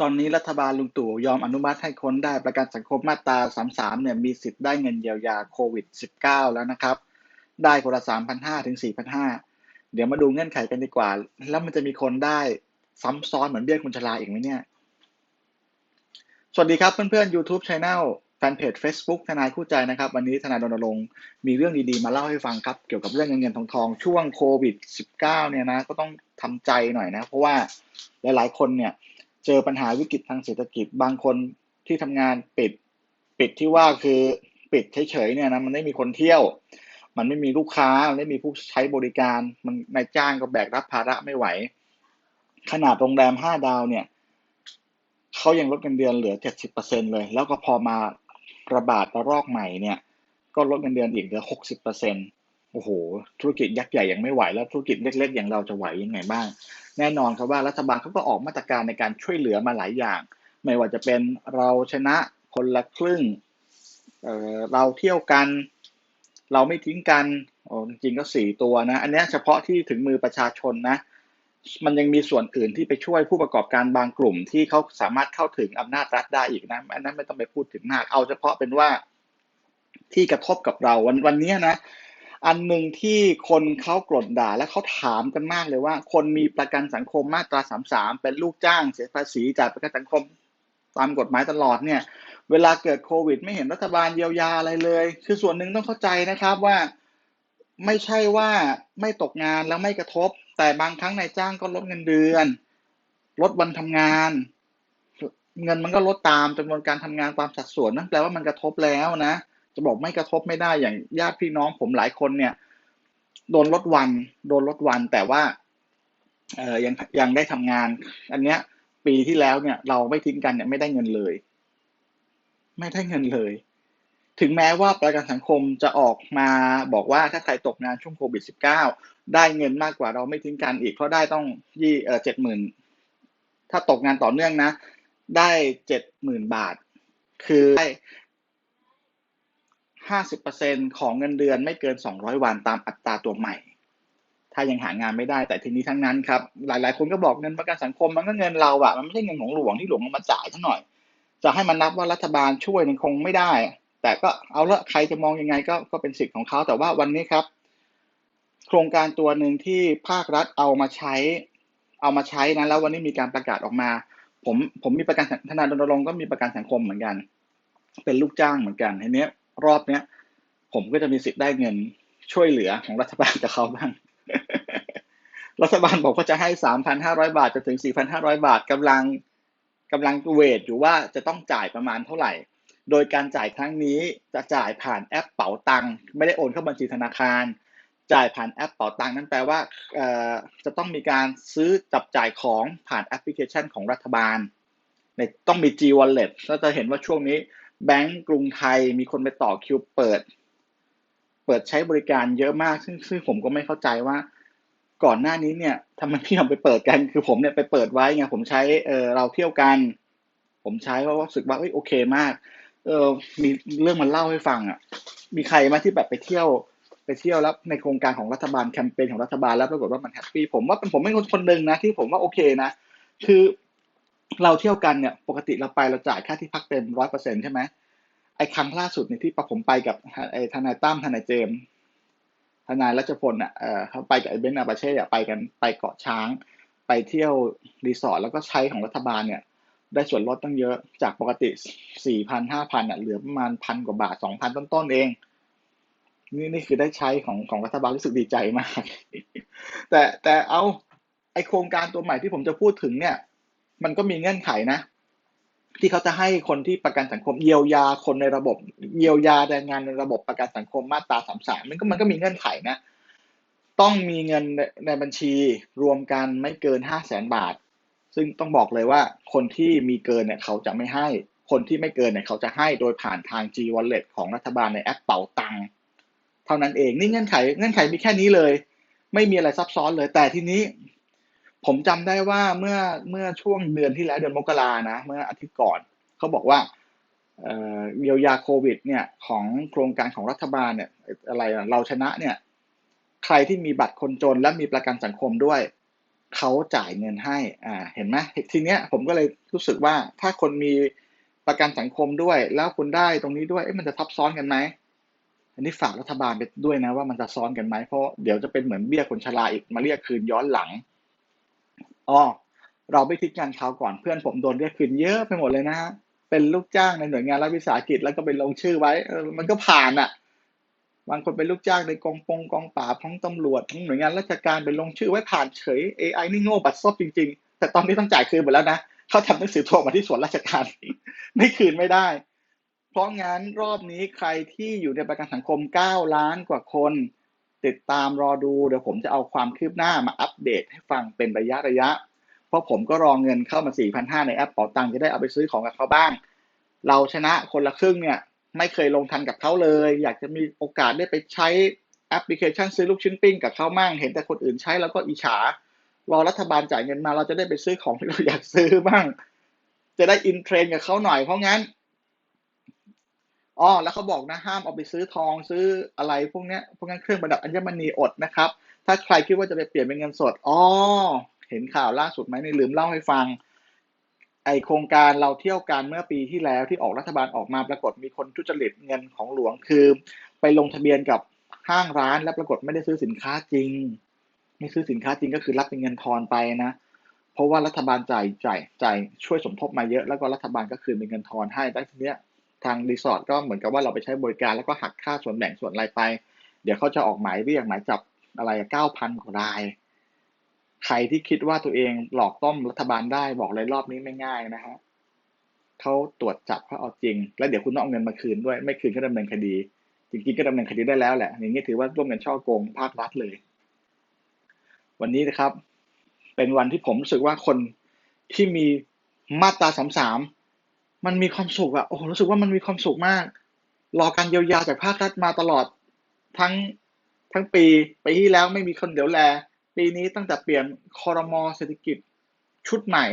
ตอนนี้รัฐบาลลุงตู่ยอมอนุมัติให้คนได้ประกันสังคมมาตรา 33 เนี่ยมีสิทธิ์ได้เงินเยียวยาโควิด -19 แล้วนะครับ ได้คนละ 3,500 ถึง 4,500 เดี๋ยวมาดูเงื่อนไขกันดีกว่า แล้วมันจะมีคนได้ซ้ำซ้อนเหมือนเบี้ยคนชราอีกไหมเนี่ย สวัสดีครับเพื่อนๆ YouTube Channel แฟนเพจ Facebook ทนายคู่ใจนะครับ วันนี้ทนายรณรงค์มีเรื่องดีๆ มาเล่าให้ฟังครับเกี่ยวกับเรื่องเงินเงินทองทองช่วงโควิด -19 เนี่ยนะก็ต้องทำใจหน่อยนะ เพราะว่าหลายๆคนเนี่ย เจอปัญหาวิกฤตทางเศรษฐกิจบางคนที่ทำงานปิด ปิดที่ว่าคือปิดเฉยๆเนี่ยนะมันไม่มีคนเที่ยว มันไม่มีลูกค้ามันไม่มีผู้ใช้บริการ มันนายจ้างก็แบกรับภาระไม่ไหว ขนาดโรงแรมห้าดาวเนี่ยเขายังลดเงินเดือนเหลือเจ็ดสิบเปอร์เซ็นเลย แล้วก็พอมาระบาดระลอกใหม่เนี่ย ก็ลดเงินเดือนอีกเหลือหกสิบเปอร์เซ็นโอ้โห ธุรกิจยักษ์ใหญ่ยังไม่ไหวแล้วธุรกิจเล็กๆอย่างเราจะไหวยังไงบ้าง แน่นอนครับว่ารัฐบาลเขาก็ออกมาตรการในการช่วยเหลือมาหลายอย่าง ไม่ว่าจะเป็นเราชนะคนละครึ่งเเราเที่ยวกัน เราไม่ทิ้งกันโอ้จริงก็สี่ตัวนะ อันนี้เฉพาะที่ถึงมือประชาชนนะ มันยังมีส่วนอื่นที่ไปช่วยผู้ประกอบการบางกลุ่ม ที่เขาสามารถเข้าถึงอำนาจรัฐได้อีกนะอันนั้นไม่ต้องไปพูดถึงมาก เอาเฉพาะเป็นว่าที่กระทบกับเราวันวันนี้นะ อันหนึ่งที่คนเขากรดด่าและเขาถามกันมากเลยว่า คนมีประกันสังคมมาตราสามสามเป็นลูกจ้างเสียภาษีจ่ายประกันสังคมตามกฎหมายตลอดเนี่ย เวลาเกิดโควิด ไม่เห็นรัฐบาลเยียวยาอะไรเลย คือส่วนหนึ่งต้องเข้าใจนะครับว่าไม่ใช่ว่าไม่ตกงานแล้วไม่กระทบ แต่บางครั้งนายจ้างก็ลดเงินเดือน ลดวันทำงาน เงินมันก็ลดตามจำนวนการทำงานตามสัดส่วนนั่นแปลว่ามันกระทบแล้วนะ จะบอกไม่กระทบไม่ได้อย่างญาติพี่น้องผมหลายคนเนี่ย โดนลดวัน โดนลดวันแต่ว่าเออยังยังได้ทำงาน อันเนี้ย ปีที่แล้วเนี่ย เราไม่ทิ้งกันเนี่ยไม่ได้เงินเลย ไม่ได้เงินเลย ถึงแม้ว่าประกันสังคมจะออกมาบอกว่าถ้าใครตกงานช่วงโควิด -19 ได้เงินมากกว่าเราไม่ทิ้งกันอีก เพราะได้ต้องยี่เออเจ็ดหมื่นถ้าตกงานต่อเนื่องนะ ได้เจ็ดหมื่นบาท คือได้ 50%ของเงินเดือนไม่เกิน 200 วันตามอัตราตัวใหม่ ถ้ายังหางานไม่ได้แต่ทีนี้ทั้งนั้นครับ หลาย ๆ คนก็บอกเงินประกันสังคมมันก็เงินเราอะมันไม่ใช่เงินของหลวงที่หลวงมาจ่ายทั้งหน่อย จะให้มันนับว่ารัฐบาลช่วยมันคงไม่ได้ แต่ก็เอาละใครจะมองยังไงก็ก็เป็นสิทธิ์ของเขาแต่ว่าวันนี้ครับ โครงการตัวหนึ่งที่ภาครัฐเอามาใช้ เอามาใช้นะแล้ววันนี้มีการประกาศออกมา ผมผมมีประกันธนาดลรงก็มีประกันสังคมเหมือนกัน เป็นลูกจ้างเหมือนกันทีนี้ รอบเนี้ยผมก็จะมีสิทธิ์ได้เงินช่วยเหลือของรัฐบาลกับเขาบ้าง รัฐบาลบอกว่าจะให้สามพันห้าร้อยบาทจนถึงสี่พันห้าร้อยบาทกำลังกำลังเวทอยู่ว่าจะต้องจ่ายประมาณเท่าไหร่ โดยการจ่ายครั้งนี้จะจ่ายผ่านแอปเป๋าตังค์ไม่ได้โอนเข้าบัญชีธนาคาร จ่ายผ่านแอปเป๋าตังค์นั่นแปลว่าจะต้องมีการซื้อจับจ่ายของผ่านแอปพลิเคชันของรัฐบาลต้องมี G Wallet เราจะเห็นว่าช่วงนี้ แบงก์กรุงไทยมีคนไปต่อคิวเปิด เปิดใช้บริการเยอะมากซึ่งซึ่งผมก็ไม่เข้าใจว่า ก่อนหน้านี้เนี่ยทำไมพี่ทำไปเปิดกันคือผมเนี่ยไปเปิดไว้ไงผมใช้เออเราเที่ยวกัน ผมใช้เพราะว่ารู้สึกว่าเอ้ยโอเคมาก เออมีเรื่องมันเล่าให้ฟังอะ มีใครมาที่แบบไปเที่ยวไปเที่ยวแล้วในโครงการของรัฐบาลแคมเปญของรัฐบาลแล้วปรากฏว่ามันแฮปปี้ผมว่าเป็นผมเป็นคนคนหนึ่งนะที่ผมว่าโอเคนะ คือ เราเที่ยวกันเนี่ยปกติเราไปเราจ่ายค่าที่พักเต็มร้อยเปอร์เซ็นใช่ไหมไอ้ครั้งล่าสุดในที่ผมไปกับไอ้ทนายตั้มทนายเจมทนายรัชพลอะเออเขาไปกับไอ้เบนอาบาเช่อะไปกันไปเกาะช้าง ไปเที่ยวรีสอร์ทแล้วก็ใช้ของรัฐบาลเนี่ย ได้ส่วนลดตั้งเยอะจากปกติสี่พันห้าพันอะเหลือประมาณพันกว่าบาทสองพันต้นๆเองนี่นี่คือได้ใช้ของของรัฐบาลรู้สึกดีใจมาก แต่แต่เอาไอโครงการตัวใหม่ที่ผมจะพูดถึงเนี่ย มันก็มีเงื่อนไขนะ ที่เขาจะให้คนที่ประกันสังคมเยียวยาคนในระบบ เยียวยาแรงงานในระบบประกันสังคมมาตราสามสามมันก็มันก็มีเงื่อนไขนะ ต้องมีเงินในบัญชีรวมกันไม่เกินห้าแสนบาท ซึ่งต้องบอกเลยว่าคนที่มีเกินเนี่ยเขาจะไม่ให้ คนที่ไม่เกินเนี่ยเขาจะให้โดยผ่านทาง G Wallet ของรัฐบาลในแอปเป๋าตังค์เท่านั้นเองนี่เงื่อนไขเงื่อนไขมีแค่นี้เลย ไม่มีอะไรซับซ้อนเลยแต่ทีนี้ ผมจำได้ว่าเมื่อเมื่อช่วงเดือนที่แล้วเดือนมกรานะ เมื่ออาทิตย์ก่อนเขาบอกว่าเยียวยาโควิด เนี่ยของโครงการของรัฐบาลเนี่ยอะไรเราชนะเนี่ย ใครที่มีบัตรคนจนและมีประกันสังคมด้วยเขาจ่ายเงินให้อ่าเห็นไหมทีเนี้ยผมก็เลยรู้สึกว่าถ้าคนมีประกันสังคมด้วย แล้วคุณได้ตรงนี้ด้วยเอ๊ะมันจะทับซ้อนกันไหมอันนี้ฝากรัฐบาลไปด้วยนะว่ามันจะซ้อนกันไหมเพราะเดี๋ยวจะเป็นเหมือนเบี้ยคนชราอีกมาเรียกคืนย้อนหลัง อ๋อเราไม่ทิ้งงานเขาก่อนเพื่อนผมโดนเรียกคืนเยอะไปหมดเลยนะฮะเป็นลูกจ้างในหน่วยงานรัฐวิสาหกิจแล้วก็ไปลงชื่อไว้มันก็ผ่านอะ่ะบางคนเป็นลูกจ้างในกองปงกองป่าบของตำรวจทั้งหน่วยงานราชการไปลงชื่อไว้ผ่านเฉย AI นี่โง่บัดซบจริง ๆ แต่ตอนนี้ต้องจ่ายคืนหมดแล้วนะเขาทำหนังสือโทรมาที่ส่วนราชการไม่คืนไม่ได้ เพราะงั้นรอบนี้ใครที่อยู่ในประกันสังคม 9 ล้านกว่าคน ติดตามรอดูเดี๋ยวผมจะเอาความคืบหน้ามาอัปเดตให้ฟังเป็นระยะระยะ เพราะผมก็รอเงินเข้ามา 4,500 ในแอปเป๋าตังค์จะได้เอาไปซื้อของกับเขาบ้าง เราชนะคนละครึ่งเนี่ยไม่เคยลงทันกับเขาเลย อยากจะมีโอกาสได้ไปใช้แอปพลิเคชันซื้อลูกชิ้นปิ้งกับเขามั่งเห็นแต่คนอื่นใช้แล้วก็อิจฉารอรัฐบาลจ่ายเงินมาเราจะได้ไปซื้อของที่เราอยากซื้อบ้าง จะได้อินเทรนกับเขาหน่อยเพราะงั้น อ๋อแล้วเขาบอกนะห้ามเอาไปซื้อทองซื้ออะไรพวกเนี้ยพวกนั้นเครื่องประดับอัญมณีอดนะครับ ถ้าใครคิดว่าจะไปเปลี่ยนเป็นเงินสดอ๋อเห็นข่าวล่าสุดไหมในลืมเล่าให้ฟัง ไอโครงการเราเที่ยวกันเมื่อปีที่แล้วที่ออกรัฐบาลออกมาปรากฏมีคนทุจริตเงินของหลวงคือ ไปลงทะเบียนกับห้างร้านแล้วปรากฏไม่ได้ซื้อสินค้าจริง ไม่ซื้อสินค้าจริงก็คือรับเป็นเงินทอนไปนะเพราะว่ารัฐบาลจ่ายจ่ายจ่ายช่วยสมทบมาเยอะแล้วก็รัฐบาลก็คืนเป็นเงินทอนให้ได้ทีเนี้ย ทางรีสอร์ทก็เหมือนกับว่าเราไปใช้บริการแล้วก็หักค่าส่วนแบ่งส่วนอะไรไป เดี๋ยวเขาจะออกหมายเรียกหมายจับอะไรเก้าพันกว่าราย ใครที่คิดว่าตัวเองหลอกต้มรัฐบาลได้บอกเลยรอบนี้ไม่ง่ายนะฮะเขาตรวจจับเขาเอาจริง แล้วเดี๋ยวคุณต้องเอาเงินมาคืนด้วย ไม่คืนก็ดำเนินคดี จริงๆก็ดำเนินคดีได้แล้วแหละอย่างนี้ถือว่าร่วมกันช่อโกงภาครัฐเลย วันนี้นะครับ เป็นวันที่ผมรู้สึกว่าคนที่มีมาตราสามสาม มันมีความสุขอะโอ้รู้สึกว่ามันมีความสุขมาก รอการเยียวยาจากภาครัฐมาตลอด ทั้งทั้งปีปีที่แล้วไม่มีคนเดี๋ยวแล ปีนี้ตั้งแต่เปลี่ยนคอรมอเศรษฐกิจชุดใหม่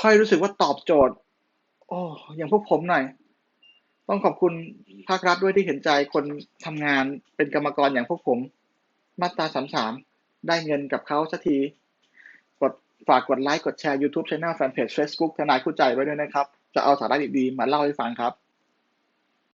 ค่อยรู้สึกว่าตอบโจทย์ โอ้อย่างพวกผมหน่อย ต้องขอบคุณภาครัฐด้วยที่เห็นใจคนทำงานเป็นกรรมกรอย่างพวกผม มาตราสามสามได้เงินกับเขาสักทีกดฝากกดไลค์กดแชร์ YouTube Channel Fanpage Facebook ทนายคู่ใจไว้ด้วยนะครับ จะเอาสาระดีๆมาเล่าให้ฟังครับ